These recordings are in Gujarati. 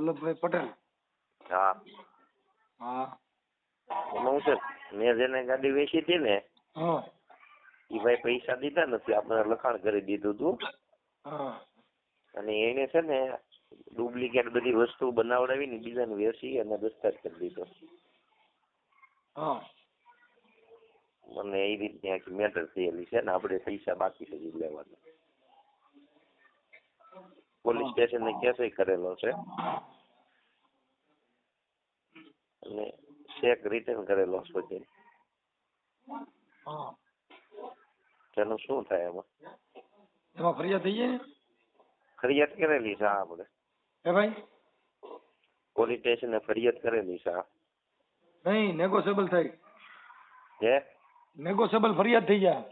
વલ્લભભાઈ પટેલ. હા. હા. એમાં છે મેં જેને ગાડી વેચી હતી ને હા. એ ભાઈ પૈસા દીધા નથી આપણે લખાણ કરી દીધું હતું હા. અને એને છે ને ડુપ્લિકેટ બધી વસ્તુ બનાવડાવીને બીજાને વેચી અને દસ્તાર કરી દીધો. હા. મને એ રીતની આખી મેટર થયેલી છે ને આપણે પૈસા બાકી છે લેવાના. પોલીસ સ્ટેશને કેસ કરેલો છે. અને ચેક રિટર્ન કરેલો પછી તેનું શું થાય એમાં? એમાં ફરિયાદ થઈ જાય ફરિયાદ કરેલી છે આપણે. હે ભાઈ? પોલીસ સ્ટેશને ફરિયાદ કરેલી છે નહીં નેગોશિયેબલ થઈ. હે? નેગોશિયેબલ ફરિયાદ થઈ જાય.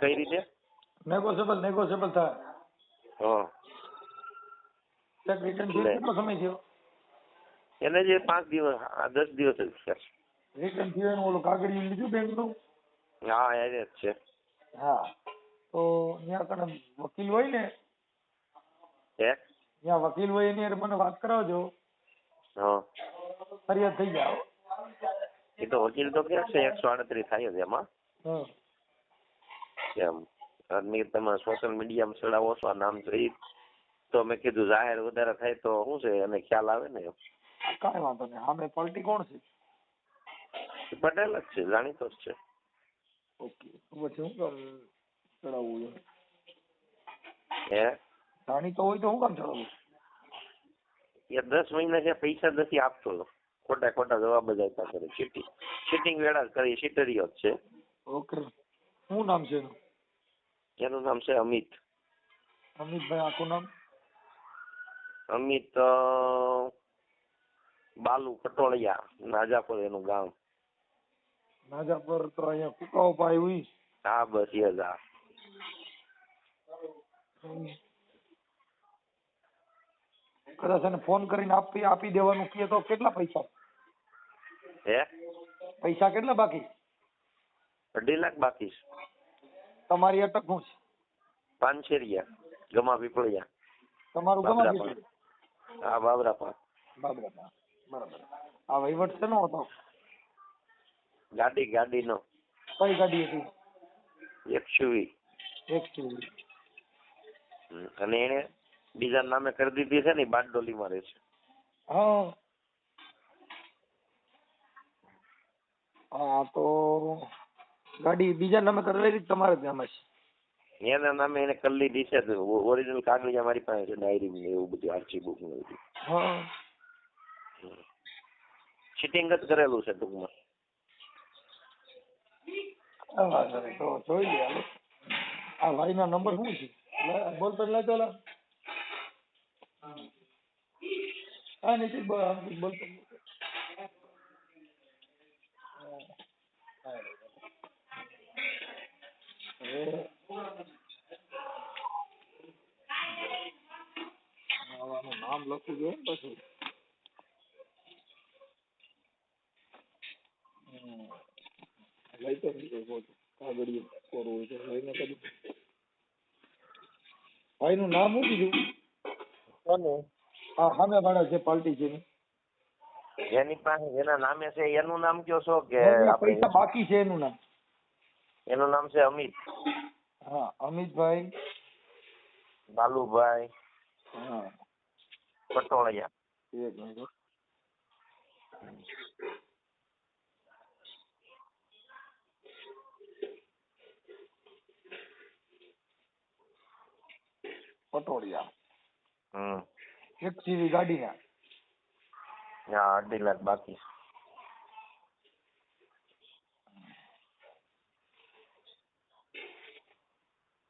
કઈ રીતે? નેગોશિયેબલ નેગોશિયેબલ થાય. હા. ચેક રિટર્ન થયો કેટલો સમય થયો? એને જે પાંચ દિવસ દસ દિવસ જ છે. રિટર્ન થયો એનું ઓલું કાગળિયું લીધું બેંકનું? હા એને જ છે. હા. તો ત્યાં કણ વકીલ હોય ને? હે? ત્યાં વકીલ હોય એની મને વાત કરાવજો. હા. ફરિયાદ થઈ જાવ એ તો વકીલ તો કે છે એકસો આડત્રીસ થાય જ એમાં. હમ. એમ. અને તમે સોશિયલ મીડિયામાં ચડાવો છો આ નામ તો તો મેં કીધું જાહેર વધારે થાય તો શું છે? એને ખ્યાલ આવે ને કાંઈ વાંધો નહીં. સામે પલટી કોણ છે? પટેલ જ છે જાણીતો જ છે. ઓકે. પછી શું કામ ચડાવવું હે? જાણીતો હોય તો હું કામ ચડાવવું એ દસ મહિના છે પૈસા નથી આપતો. ખોટા ખોટા જવાબ જ આપતા કરે. ચીટિંગ ચીટિંગ વેળા કરી ચીટરીઓ જ છે. ઓકે. શું નામ છે એનું? એનું નામ છે અમિત અમિતભાઈ આખું નામ અમિત બાલુ કટોળિયા નાજાપુર એનું ગામ નાજાપર તો અહીંયા કુકાઓ પાય હા બસ એ જ કદાચ એને ફોન કરીને આપી આપી દેવાનું કહે તો કેટલા પૈસા? હે? પૈસા કેટલા બાકી? અઢી લાખ બાકી છે. તમારી અટક હું છે? પાનશેરિયા ગમા પીપળિયા. તમારું ગમા પીપળિયા? હા બાબરા પાન બાબરા બરાબર. આ વહીવટ શેનો હતો? ગાડી ગાડીનો. કઈ ગાડી હતી? એકસુવી એક સિવિલ અને એને બીજા નામે કરી દીધી છે ને બારડોલીમાં રહે છે. હા. હા તો ગાડી બીજા નામે કરેલી તમારે જ? નામે છે એના નામે એને કલ્લી છે ઓરિજિનલ કાગળિયા મારી પાસે છે ડાયરી ને એવું બધું આર્ચી બુક ને બધું. ચીટિંગ જ કરેલું છે ટૂંકમાં. જોઈ લે. આ ભાઈનો નંબર શું છે? બોલ તો લેતો લા હા નીતિન બોલ બોલ. તો હવે આનું નામ લખવું જોઈએ ને પછી લઈ તો નહીં કોઈ કાગળિયું કોરું હોય તો લઈને કદી ભાઈનું નામ શું કીધું? કોનું હા સામે વાળા જે પાર્ટી છે એની. એની પાસે જેના નામે છે એનું નામ કયો છો કે પૈસા બાકી છે એનું નામ. એનું નામ છે અમિત. હા અમિતભાઈ. બાલુભાઈ. હા. પટોળિયા એક મિનિટ પટોળિયા હમ એક સીવી ગાડીના ના અઢી લાખ બાકી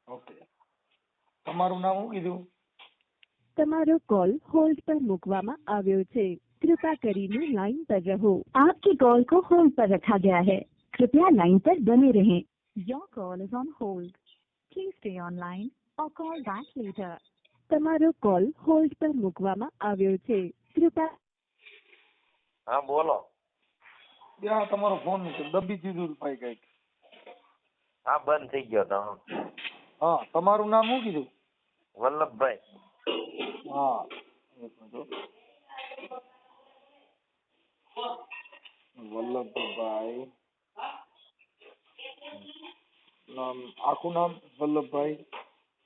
ઓકે તમારું નામ શું કીધું તમારો કોલ હોલ્ડ પર મૂકવામાં આવ્યો છે कृपया કરીને लाइन पर रहो आपकी कॉल को होल्ड पर रखा गया है कृपया लाइन पर बने रहें your call is on hold please stay on line और कॉल बैक लेटर તમારો કોલ હોલ્ડ પર મૂકવામાં આવ્યો છે કૃપયા હા બોલો ત્યાં તમારો ફોન છે દબી દીધું ભાઈ કઈક હા બંધ થઈ ગયો તો હા તમારું નામ શું કીધું વલ્લભભાઈ હા એક મિનિટ હો. વલ્લભભાઈ નામ આખું નામ વલ્લભભાઈ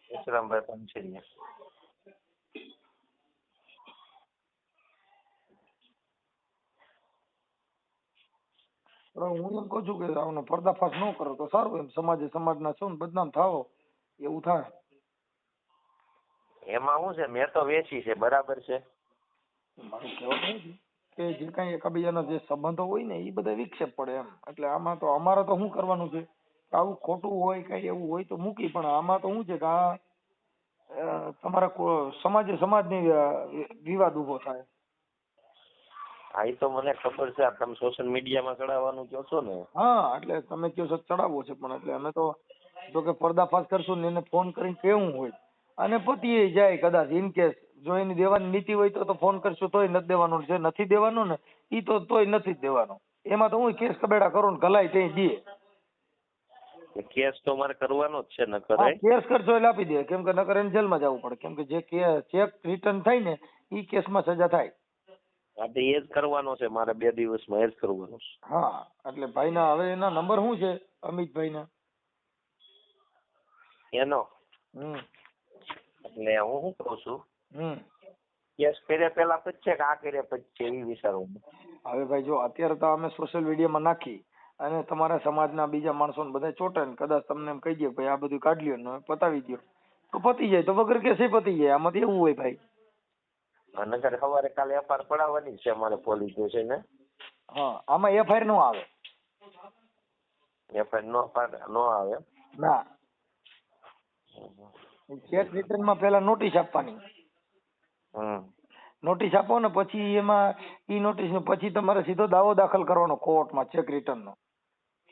વિશ્રામભાઈ પંચેરિયા પણ હું એમ કહું છું કે આનો પર્દાફાશ ન કરો તો સારું એમ સમાજે સમાજના છો ને બદનામ થાવો એવું થાય એમાં શું છે? મેં તો વેચી છે બરાબર છે? મારું કહેવાનું કે જે કાંઈ એકબીજાના જે સંબંધો હોય ને એ બધા વિક્ષેપ પડે એમ. એટલે આમાં તો અમારે તો શું કરવાનું છે? આવું ખોટું હોય કઈ એવું હોય તો મૂકી પણ આમાં તો શું છે કે આ તમારા સમાજે સમાજની વિવાદ ઊભો થાય. હા એ તો મને ખબર છે તમે સોશિયલ મીડિયામાં ચડાવવાનું કહો છો ને. હા એટલે તમે કહો છો ચડાવવો છે પણ એટલે અમે તો જો કે પર્દાફાશ કરશું ને એને ફોન કરીને કેવું હોય. અને પતિએ જાય કદાચ ઇન કેસ જો એની દેવાની નીતિ હોય તો તો ફોન કરશું તોય નથી દેવાનો જે નથી દેવાનો ને એ તો તોય નથી જ દેવાનો. એમાં તો હું કેસ કબેડા કરું ને ગલાય તે દે. કેસ તો મારે કરવાનો જ છે ન કરે? કેસ કરશો એટલે આપી દે. કેમ કે નકર એને જેલમાં જવું પડે. કેમ કે જે ચેક રિટર્ન થાય ને એ કેસમાં સજા થાય. આપણે એ જ કરવાનો છે. મારે બે દિવસમાં એ જ કરવાનું છે. હા એટલે ભાઈના હવે એના નંબર શું છે? અમિતભાઈના. એનો? હમ. એટલે હું શું કહું છું? હમ. કેસ કર્યા પેલા પચશે કે આ કર્યા પચશે એ વિચારવું હવે ભાઈ જો અત્યારે તો અમે સોશિયલ મીડિયામાં નાખી અને તમારા સમાજના બીજા માણસોને બધા ચોટે ને કદાચ તમને એમ કહી દે ભાઈ આ બધું કાઢ લ્યો ને પતાવી દ્યો. તો પતી જાય તો વગર કેસે પતી જાય આમાં એવું હોય ભાઈ. નગર સવારે કાલે એફઆર પડાવવાની છે અમારે પોલીસ છે ને. હા આમાં એફઆઈઆર નો આવે. એફઆઈઆર નો નો આવે. ના. ચેક રિટર્નમાં પહેલા નોટિસ આપવાની. નોટિસ આપો ને પછી એમાં ઈ નોટિસ નો પછી તમારે સીધો દાવો દાખલ કરવાનો કોર્ટમાં ચેક રિટર્ન નો.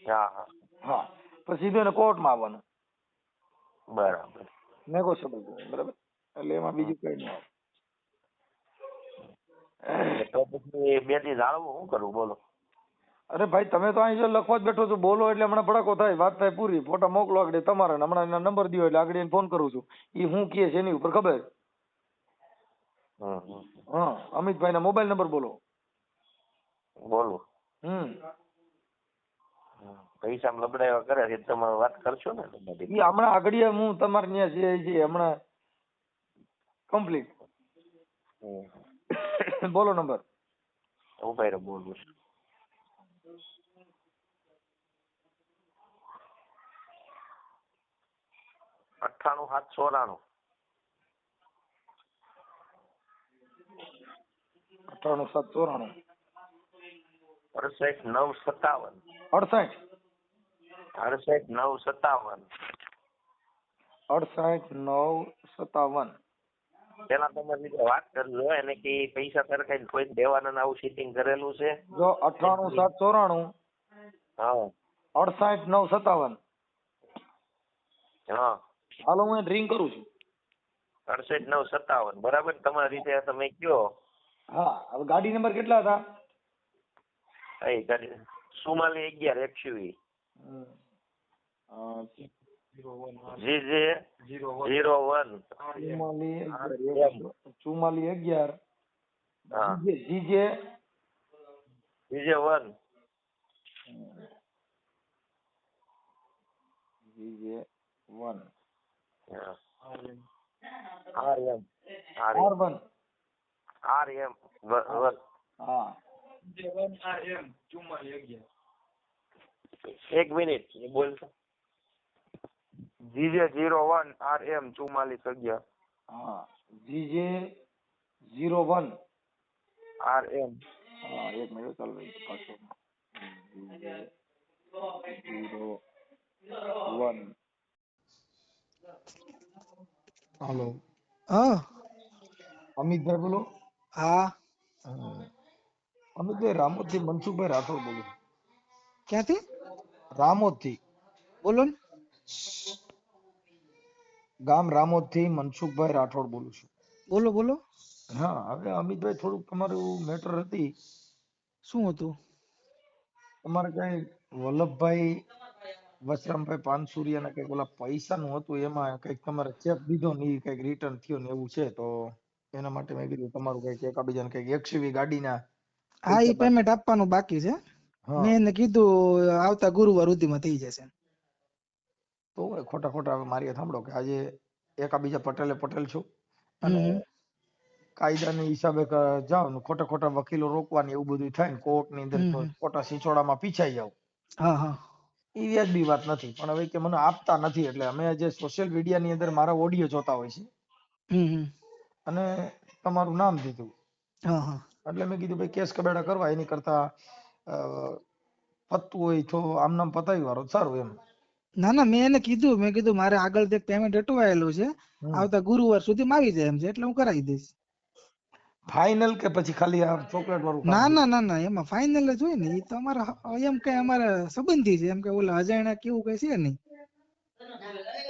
હા હા. પછી સીધો એને કોર્ટમાં આવવાનું. બરાબર. નેગોશિયેબલ બરાબર? એટલે એમાં બીજું કઈ નહીં આવે. તો પછી બેથી જાણવું શું કરવું બોલો. અરે ભાઈ તમે તો અહીં જો લખવા જ બેઠો છો બોલો એટલે હમણાં ભડકો થાય વાત થાય પૂરી. ફોટા મોકલો આગળ તમારે ને હમણાં એના નંબર દો એટલે આગળ એને ફોન કરું છું. એ હું કે છે એની ઉપર ખબર. હા અમિતભાઈ ના મોબાઈલ નંબર બોલો. બોલો. હમ. પૈસા લબડાવ્યા કરે છે તમે વાત કરશો ને એ હમણાં આગળ હું તમારે ત્યાં જે છે હમણાં કમ્પ્લીટ. બોલો નંબર. ઊભા બોલું છું. અઠ્ઠાણું સાત ચોરાણું અઠ્ઠાણું સાત ચોરાણું અડસઠ નવ સત્તાવન અડસઠ અડસઠ નવ સત્તાવન અડસઠ નવ સત્તાવન પેલા તમે રીતે વાત કરજો એને કે પૈસા સરખાઈને કોઈ દેવાના આવું સીટિંગ કરેલું છે. જો અઠ્ઠાણું સાત ચોરાણું. હા. અડસઠ નવ સત્તાવન હા. હાલો હું ડ્રિંક કરું છું. અડસઠ નવ સત્તાવન. બરાબર? તમારી રીતે તમે કયો? હા હવે ગાડી નંબર કેટલા હતા? એ ગાડી સુમાલી અગિયાર. અ, જી જે. Zero one. ચુમ્માલી અગિયાર, G J G GJ one. GJ. One R M R R one R M one હા એક મિનિટ બોલ GJ zero one R M ચુમ્માલીસ અગિયાર હા GJ zero one R M હા એક મિનિટ ચાલો ભાઈ પાછો જીજે ઝીરો વન હાલો હા અમિતભાઈ બોલો. હા. અમિતભાઈ રામોદથી મનસુખભાઈ રાઠોડ બોલું ક્યાંથી? રામોદથી બોલો ને ગામ રામોદથી મનસુખભાઈ રાઠોડ બોલું છું. બોલો બોલો. હા હવે અમિતભાઈ થોડુંક તમારું મેટર હતી. શું હતું? તમારે કઈ વલ્લભભાઈ વસરામભાઈ પાનસુરિયા ના કંઈક ઓલા પૈસા નું હતું એમાં કંઈક તમારે ચેક દીધો ને કંઈક રિટર્ન થયો ને એવું છે તો એના માટે મેં કીધું તમારું કંઈક એકાબીજાને કંઈક એક્સયુવી ગાડીના હા એ પેમેન્ટ આપવાનું બાકી છે. મેં એને કીધું આવતા ગુરુવાર સુધીમાં થઈ જશે. તો ખોટા ખોટા મારી સાંભળો કે આજે એકાબીજા પટેલે પટેલ છું અને. કાયદાના હિસાબે જાવ ને ખોટા ખોટા વકીલો રોકવાની એવું બધું થાય ને કોર્ટની અંદર. ખોટા સિંચોડામાં પીછાઈ જાવ હા હા. એ વ્યાજબી વાત નથી. પણ હવે કે મને આપતા નથી એટલે અમે જે સોશિયલ મીડિયા ની અંદર મારા ઓડિયો જોતા હોય છે. અને તમારું નામ દીધું. એટલે મેં કીધું ભાઈ કેસ કબેડા કરવા એની કરતા અ, હોય તો આમ નામ પતાવી વાળો સારું એમ. ના ના મેં એને કીધું મેં કીધું મારે આગળ એક પેમેન્ટ અટવાયેલું છે. આવતા ગુરુવાર સુધીમાં આવી જાય એમ છે એટલે હું કરાવી દઈશ. ફાઇનલ કે પછી ખાલી આ ચોકલેટ વાળું ના ના ના ના એમાં ફાઇનલ જ હોય ને એ તો અમારા એમ કે અમારા સંબંધી છે એમ કે ઓલા અજાણ્યા કેવું કઈ છે નહીં.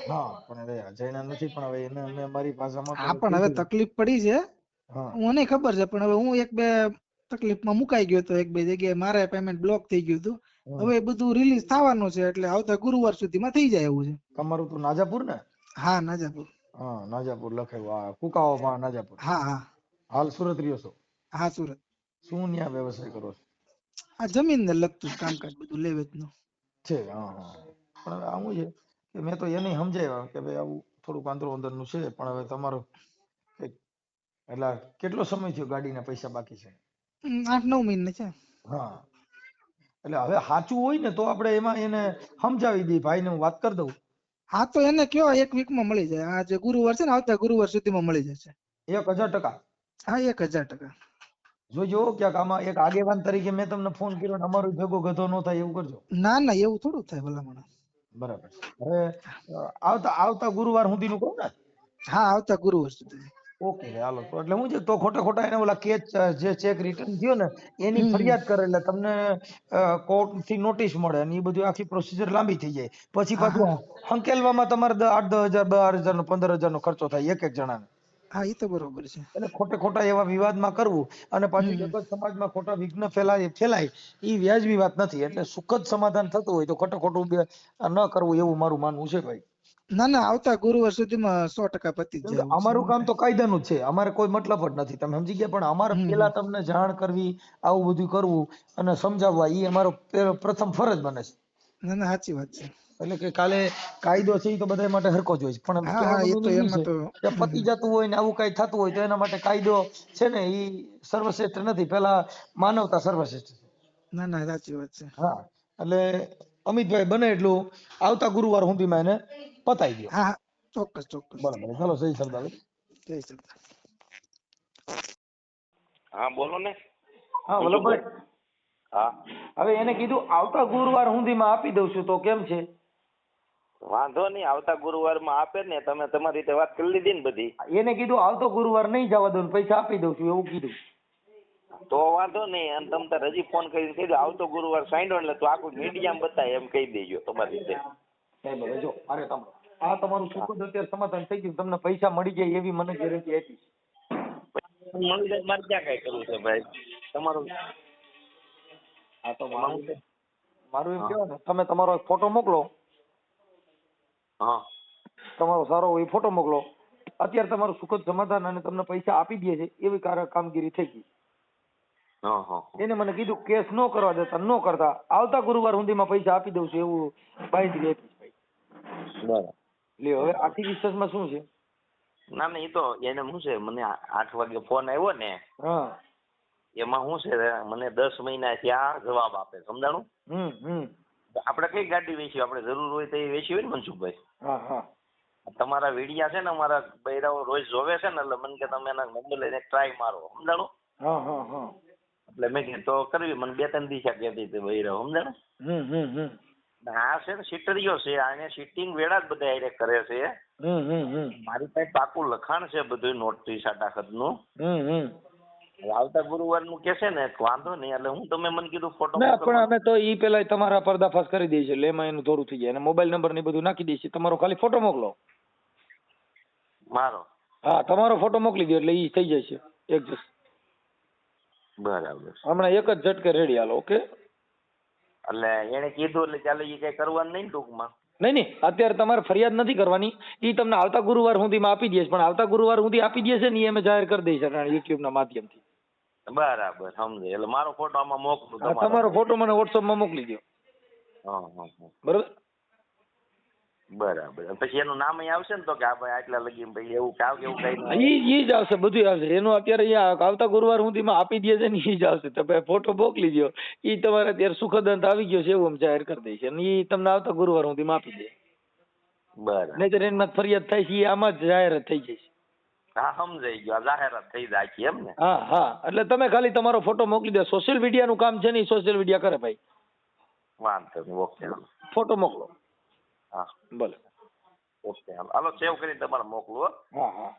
હા પણ હવે અજાણ્યા નથી પણ હવે એને અમે અમારી ભાષામાં તો હા પણ હવે તકલીફ પડી છે. હા. ખબર છે પણ હવે હું એક બે તકલીફમાં મુકાઈ ગયો હતો એક બે જગ્યાએ મારે પેમેન્ટ બ્લોક થઈ ગયું હતું. હવે બધું રિલીઝ થવાનું છે એટલે આવતા ગુરુવાર સુધીમાં થઈ જાય એવું છે. તમારું તો નાજાપુર ને? હા નાજાપુર. હા નાજાપુર લખાયું હા કુકાઓમાં નાજાપુર. હા હા. હાલ સુરત રહ્યો છો? હા સુરત. શું ન્યા વ્યવસાય કરો છો? આ જમીન ને લગતું કામ કામકાજ બધું લે વેચનું. છે હા હા. પણ હવે આવું છે કે મેં તો એને સમજાવ્યા કે ભાઈ આવું થોડુંક અંદર અંદરનું છે પણ હવે તમારું એટલે કેટલો સમય થયો ગાડીના પૈસા બાકી છે? આઠ નવ મહિને છે. હા. એટલે હવે સાચું હોય ને તો આપણે એમાં એને સમજાવી દઈએ. ભાઈને હું વાત કરી દઉં. હા તો એને કયો એક વીકમાં મળી જાય. આ જે ગુરુવાર છે ને આવતા ગુરુવાર સુધીમાં મળી જશે. એક હજાર ટકા. હા એક હજાર ટકા. જોજો ક્યાંક આમાં એક આગેવાન તરીકે મેં તમને ફોન કર્યો ને અમારો ભેગો ગધો ન થાય એવું કરજો. ના ના એવું થોડું થાય ભલામણ. બરાબર. હવે આવતા આવતા ગુરુવાર સુધીનું કહું ને? હા આવતા ગુરુવાર સુધી. Okay hello. તો એટલે હું છે તો ખોટા ખોટા એને ઓલા કેચ જે ચેક રિટર્ન થયો ને એની. ફરિયાદ કરે એટલે તમને કોર્ટથી નોટિસ મળે અને એ બધું આખી પ્રોસિજર લાંબી થઈ જાય. પછી પાછું હંકેલવામાં તમારે આઠ દસ હજાર બાર હજાર નો પંદર હજાર નો ખર્ચો થાય એક એક જણાને. હા એ તો બરોબર છે. એટલે ખોટે ખોટા એવા વિવાદમાં કરવું અને પાછું. જગત સમાજમાં ખોટા વિઘ્ન ફેલાય ફેલાય એ વ્યાજબી વાત નથી. એટલે સુખદ સમાધાન થતું હોય તો ખોટે ખોટું ન કરવું એવું મારું માનવું છે ભાઈ. ના ના આવતા ગુરુવાર સુધીમાં સો ટકા પતી જાય અમારું કામ તો કાયદાનું જ છે. અમારે કોઈ મતલબ જ નથી. તમે સમજી ગયા? પણ અમારે પેલા તમને જાણ કરવી આવું બધું કરવું અને સમજાવવા એ અમારો પ્રથમ ફરજ બને છે. ના ના સાચી વાત છે. એટલે કે કાલે કાયદો છે એ તો બધા માટે હરકો જ હોય છે. પણ પતી જતું હોય ને આવું કઈ થતું હોય તો એના માટે કાયદો છે ને એ સર્વશ્રેષ્ઠ નથી. પેલા માનવતા સર્વશ્રેષ્ઠ છે. ના ના સાચી વાત છે. હા એટલે અમિતભાઈ બને એટલું. આવતા ગુરુવાર સુધીમાં એને પતાવી દો હા હા ચોક્કસ ચોક્કસ. બરાબર ચાલો સહી સરદાર. જય સરદાર. હા બોલો ને. હા વલ્લભભાઈ. હા. હવે એને કીધું આવતા ગુરુવાર સુધીમાં આપી દઉં છું તો કેમ છે? વાંધો નહીં આવતા ગુરુવારમાં આપે ને તમે તમારી રીતે વાત કરી લીધી ને બધી. એને કીધું આવતો ગુરુવાર નહીં જવા દઉં પૈસા આપી દઉં છું એવું કીધું. તો વાંધો નહીં અને તમે તાર હજી ફોન કરીને કહી દો આવતો ગુરુવાર સાંડો એટલે તું આખું મીડિયામાં બતાય એમ કહી દેજો તમારી રીતે. જો અરે તમે આ તમારું સુખદ અત્યારે સમાધાન થઈ ગયું તમને પૈસા મળી જાય એવી મને ગેરંટી આપી મળી જાય મારે ક્યાં કઈ કરવું છે ભાઈ? તમારું આ તો મારું મારું એમ કહેવાય ને તમે તમારો ફોટો મોકલો. હા. તમારો સારો હોય ફોટો મોકલો. અત્યારે તમારું સુખદ સમાધાન અને તમને પૈસા આપી દે છે એવી કામગીરી થઈ ગઈ. હા હા એને મને કીધું કેસ નો કરવા દેતા નો કરતા. આવતા ગુરુવાર સુધીમાં પૈસા આપી દઉં છું એવું બાંધી બરાબર. લ્યો હવે આખી વિશ્વાસમાં શું છે? ના ના એ તો એને શું છે મને આઠ વાગે ફોન આવ્યો ને હા. એમાં શું છે મને દસ મહિના ત્યાં જવાબ આપે સમજાણું? આપણે કઈ ગાડી વેચી આપણે જરૂર હોય તો એ વેચી હોય ને મનસુખભાઈ? હા હા. તમારા વિડિયા છે ને અમારા બૈરાઓ રોજ જોવે છે ને એટલે મને કે તમે એના નંબર લઈને ટ્રાય મારો. સમજાણું? હા હા હા. એટલે મેં કીધું તો કરવી. મને બે ત્રણ દિશા કહેતી હતી બૈરાઓ સમજાણું? હમ હમ હમ. આ છે ને સીટરીઓ છે આને સિટિંગ વેળા જ બધા હારે કરે છે. મારી પાસે પાકું લખાણ છે બધું નોટરી હમ હવે આવતા ગુરુવારનું કે કેસે ને વાંધો નહીં એટલે હું તમે મને કીધું ફોટો ના પણ અમે તો ઈ પેલા તમારા પર્દાફાશ કરી દઈએ છીએ એટલે એમાં એનું થોડું થઈ જાય. અને મોબાઈલ નંબર ને ઈ બધું નાખી દઈએ છીએ. તમારો ખાલી ફોટો મોકલો. મારો? હા તમારો ફોટો મોકલી દો એટલે ઈ થઈ જાય છે. એડજસ્ટ બરાબર. હમણાં એક જ ઝટકે રેડી હાલો ઓકે એટલે એને કીધું એટલે ચાલો એ કઈ કરવાનું નહીં ટૂંકમાં? નહીં નહીં અત્યારે તમારે ફરિયાદ નથી કરવાની. ઈ તમને આવતા ગુરુવાર સુધીમાં આપી દઈશ પણ આવતા ગુરુવાર સુધી આપી દેશે ને એ અમે જાહેર કરી દઈશ યુટ્યુબ ના માધ્યમથી. બરાબર સમજે. એટલે મારો ફોટો આમાં મોકલું તમારો. ફોટો મને WhatsApp માં મોકલી દો બરાબર હા હા. બરોબર? બરાબર. પછી એનું નામ અહીં આવશે ને તો કે આ ભાઈ આટલા લગી ભાઈ એવું કાવ કે એવું કઈ નહીં ઈ ઈ જ આવશે બધું આવશે. એનું અત્યારે અહીંયા આવતા ગુરુવાર સુધીમાં આપી દે છે ને ઈ જ આવશે. તમે ફોટો મોકલી દો ઈ તમારે અત્યારે સુખદ અંત આવી ગયો છે એવું અમે જાહેર કરી દઈશ અને ઈ તમને આવતા ગુરુવાર સુધીમાં આપી દે. બરાબર. નહીંતર એમાં ફરિયાદ થાય છે ઈ આમાં જ જાહેર થઈ જશે. હા સમજાઈ ગયો. જાહેરાત થઈ જાય છે એમ ને. હા હા. એટલે તમે ખાલી તમારો ફોટો મોકલી દો. સોશિયલ મીડિયાનું કામ છે ને સોશિયલ મીડિયા કરે ભાઈ. વાંધો નહીં ઓકે. ફોટો મોકલો. હા. ભલે. ઓકે. હાલો સેવ કરીને તમારે મોકલું હો. હા હા.